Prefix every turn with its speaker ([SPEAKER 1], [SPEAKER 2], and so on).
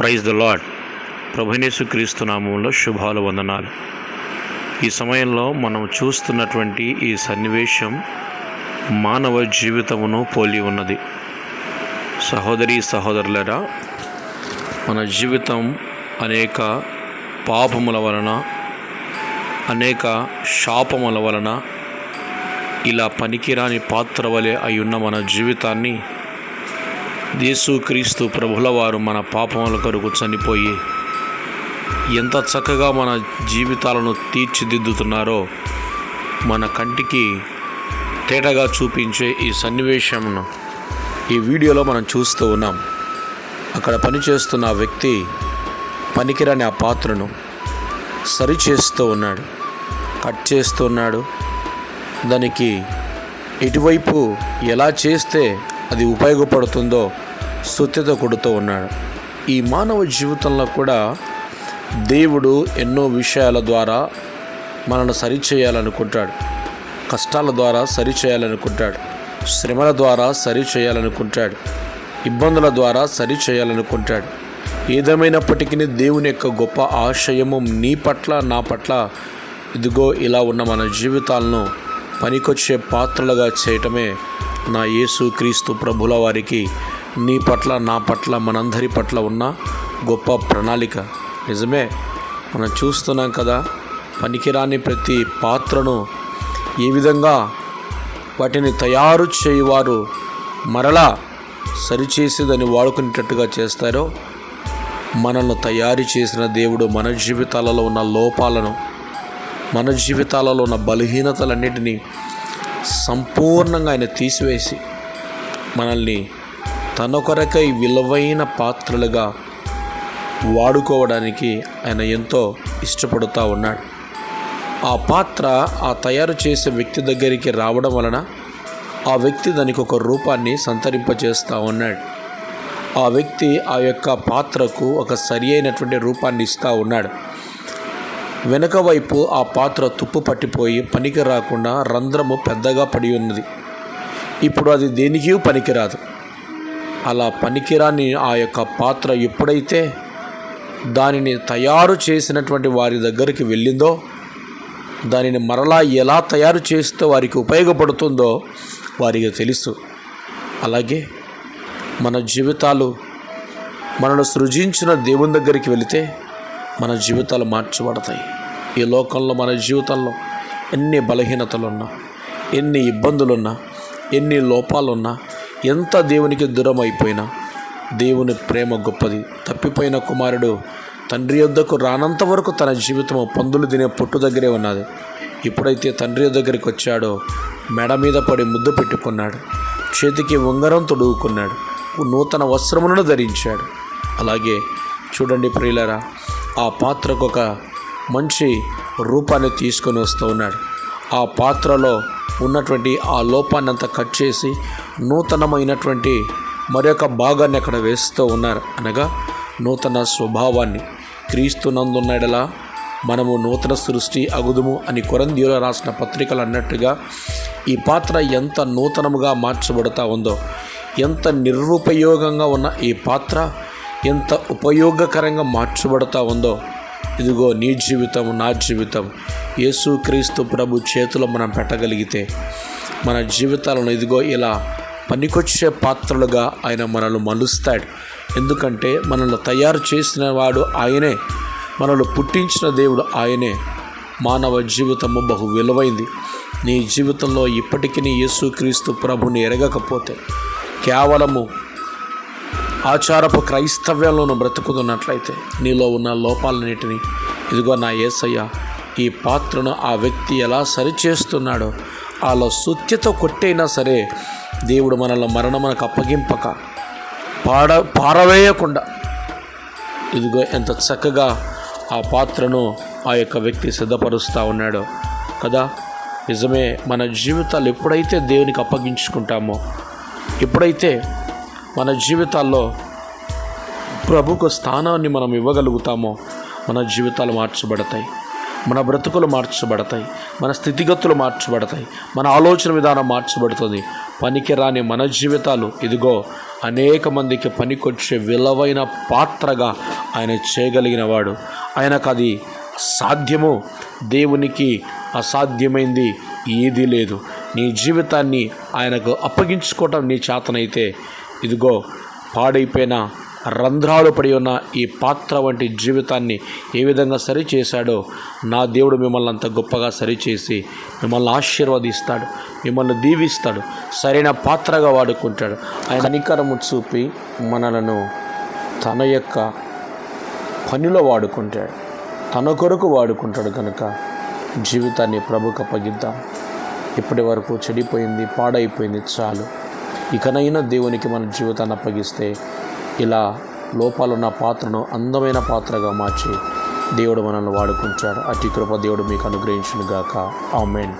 [SPEAKER 1] Praise the lord ప్రభునేసు క్రీస్తు నామంలో శుభాలు వందనాలు. ఈ సమయంలో మనం చూస్తున్నటువంటి ఈ సన్నివేశం మానవ జీవితమును పోలి ఉన్నది. సహోదరి సహోదరులరా మన జీవితం అనేక పాపముల వలన అనేక శాపముల వలన ఇలా పనికిరాని పాత్ర వలె అయి ఉన్న మన జీవితాన్ని యేసుక్రీస్తు ప్రభుల వారు మన పాపముల కొరకు చనిపోయి ఎంత చక్కగా మన జీవితాలను తీర్చిదిద్దుతున్నారో మన కంటికి తేటగా చూపించే ఈ సన్నివేశంను ఈ వీడియోలో మనం చూస్తూ ఉన్నాం. అక్కడ పనిచేస్తున్న వ్యక్తి పనికిరాని ఆ పాత్రను సరిచేస్తూ ఉన్నాడు. కట్ చేస్తూ ఉన్నాడు. దానికి ఇటువైపు ఎలా చేస్తే అది ఉపయోగపడుతుందో సుత్యత కొడుతూ ఉన్నాడు. ఈ మానవ జీవితంలో కూడా దేవుడు ఎన్నో విషయాల ద్వారా మనల్ని సరిచేయాలనుకుంటాడు. కష్టాల ద్వారా సరిచేయాలనుకుంటాడు. శ్రమల ద్వారా సరిచేయాలనుకుంటాడు. ఇబ్బందుల ద్వారా సరిచేయాలనుకుంటాడు. ఏదేమైనప్పటికీ దేవుని యొక్క గొప్ప ఆశయము నీ పట్ల నా పట్ల ఇదిగో ఇలా ఉన్న మన జీవితాలను పనికొచ్చే పాత్రలుగా చేయటమే నా యేసు క్రీస్తు ప్రభుల వారికి నీ పట్ల నా పట్ల మనందరి పట్ల ఉన్న గొప్ప ప్రణాళిక. నిజమే మనం చూస్తున్నాం కదా పనికిరాని ప్రతి పాత్రను ఏ విధంగా వాటిని తయారు చేయువారు మరలా సరిచేసి దాన్ని వాడుకునేటట్టుగా చేస్తారో మనల్ని తయారు చేసిన దేవుడు మన జీవితాలలో ఉన్న లోపాలను మన జీవితాలలో ఉన్న బలహీనతలన్నిటినీ సంపూర్ణంగా ఆయన తీసివేసి మనల్ని తన కొరకై విలువైన పాత్రలుగా వాడుకోవడానికి ఆయన ఎంతో ఇష్టపడుతూ ఉన్నాడు. ఆ పాత్ర ఆ తయారు చేసే వ్యక్తి దగ్గరికి రావడం వలన ఆ వ్యక్తి దానికి ఒక రూపాన్ని సంతరింపజేస్తూ ఉన్నాడు. ఆ వ్యక్తి ఆ యొక్క పాత్రకు ఒక సరి అయినటువంటి రూపాన్ని ఇస్తూ ఉన్నాడు. వెనుక వైపు ఆ పాత్ర తుప్పు పట్టిపోయి పనికి రాకుండా రంధ్రము పెద్దగా పడి ఉన్నది ఇప్పుడు అది దేనికి పనికిరాదు. అలా పనికిరాని ఆ యొక్క పాత్ర ఎప్పుడైతే దానిని తయారు చేసినటువంటి వారి దగ్గరికి వెళ్ళిందో దానిని మరలా ఎలా తయారు చేస్తే వారికి ఉపయోగపడుతుందో వారికి తెలుసు. అలాగే మన జీవితాలు మనను సృజించిన దేవుని దగ్గరికి వెళితే మన జీవితాలు మార్చబడతాయి. ఈ లోకంలో మన జీవితంలో ఎన్ని బలహీనతలున్నా ఎన్ని ఇబ్బందులున్నా ఎన్ని లోపాలున్నా ఎంత దేవునికి దూరం అయిపోయినా దేవుని ప్రేమ గొప్పది. తప్పిపోయిన కుమారుడు తండ్రి యొద్దకు రానంత వరకు తన జీవితం పందులు తినే పొట్టు దగ్గరే ఉన్నది. ఎప్పుడైతే తండ్రి దగ్గరికి వచ్చాడో మెడ మీద పడి ముద్దు పెట్టుకున్నాడు చేతికి ఉంగరం తొడుగుకున్నాడు నూతన వస్త్రములను ధరించాడు. అలాగే చూడండి ప్రియులరా ఆ పాత్రకు ఒక మంచి రూపాన్ని తీసుకొని వస్తూ ఉన్నాడు. ఆ పాత్రలో ఉన్నటువంటి ఆ లోపాన్ని అంతా కట్ చేసి నూతనమైనటువంటి మరొక భాగాన్ని అక్కడ వేస్తూ ఉన్నారు. అనగా నూతన స్వభావాన్ని. క్రీస్తునందున్నడలా మనము నూతన సృష్టి అగుదుము అని కొరందీలో రాసిన పత్రికలు అన్నట్టుగా ఈ పాత్ర ఎంత నూతనముగా మార్చబడతా ఉందో ఎంత నిరుపయోగంగా ఉన్న ఈ పాత్ర ఎంత ఉపయోగకరంగా మార్చబడతా ఉందో. ఇదిగో నీ జీవితం నా జీవితం. యేసుక్రీస్తు ప్రభు చేతిలో మనం పెట్టగలిగితే మన జీవితాలను ఇదిగో ఇలా పనికొచ్చే పాత్రలుగా ఆయన మనల్ని మలుస్తాడు. ఎందుకంటే మనల్ని తయారు చేసిన వాడు ఆయనే. మనల్ని పుట్టించిన దేవుడు ఆయనే. మానవ జీవితము బహు విలువైంది. నీ జీవితంలో ఇప్పటికీ నీ యేసుక్రీస్తు ప్రభుని ఎరగకపోతే కేవలము ఆచారపు క్రైస్తవ్యంలోనూ బ్రతుకుతున్నట్లయితే నీలో ఉన్న లోపాలన్నిటిని ఇదిగో నా ఏసయ్య ఈ పాత్రను ఆ వ్యక్తి ఎలా సరిచేస్తున్నాడో వాళ్ళ సుత్యత కొట్టైనా సరే దేవుడు మనల్ని మరణమునకు అప్పగింపక పాడ పారవేయకుండా ఇదిగో ఎంత చక్కగా ఆ పాత్రను ఆ యొక్క వ్యక్తి సిద్ధపరుస్తూ ఉన్నాడో కదా? నిజమే మన జీవితాలు ఎప్పుడైతే దేవునికి అప్పగించుకుంటామో ఎప్పుడైతే మన జీవితాల్లో ప్రభుకు స్థానాన్ని మనం ఇవ్వగలుగుతామో మన జీవితాలు మార్చబడతాయి. మన బ్రతుకులు మార్చబడతాయి. మన స్థితిగతులు మార్చబడతాయి. మన ఆలోచన విధానం మార్చబడుతుంది. పనికిరాని మన జీవితాలు ఇదిగో అనేక మందికి పనికొచ్చే విలువైన పాత్రగా ఆయన చేయగలిగిన వాడు. ఆయనకు అది సాధ్యము దేవునికి అసాధ్యమైంది ఏదీ లేదు. నీ జీవితాన్ని ఆయనకు అప్పగించుకోవటం నీ చేతనైతే ఇదిగో పాడైపోయిన రంధ్రాలు పడి ఉన్న ఈ పాత్ర వంటి జీవితాన్ని ఏ విధంగా సరిచేశాడో నా దేవుడు మిమ్మల్ని అంత గొప్పగా సరిచేసి మిమ్మల్ని ఆశీర్వదిస్తాడు మిమ్మల్ని దీవిస్తాడు సరైన పాత్రగా వాడుకుంటాడు. ఆయన అనికరము చూపి మనలను తన యొక్క పనిలో వాడుకుంటాడు తన కొరకు వాడుకుంటాడు కనుక జీవితాన్ని ప్రభుకు అప్పగిద్దాం. ఇప్పటి వరకు చెడిపోయింది పాడైపోయింది చాలు. ఇకనైనా దేవునికి మన జీవితాన్ని అప్పగిస్తే ఇలా లోపాలున్న పాత్రను అందమైన పాత్రగా మార్చి దేవుడు మనల్ని వాడుకుంటాడు. అతి కృప దేవుడు మీకు అనుగ్రహించును గాక ఆమెన్.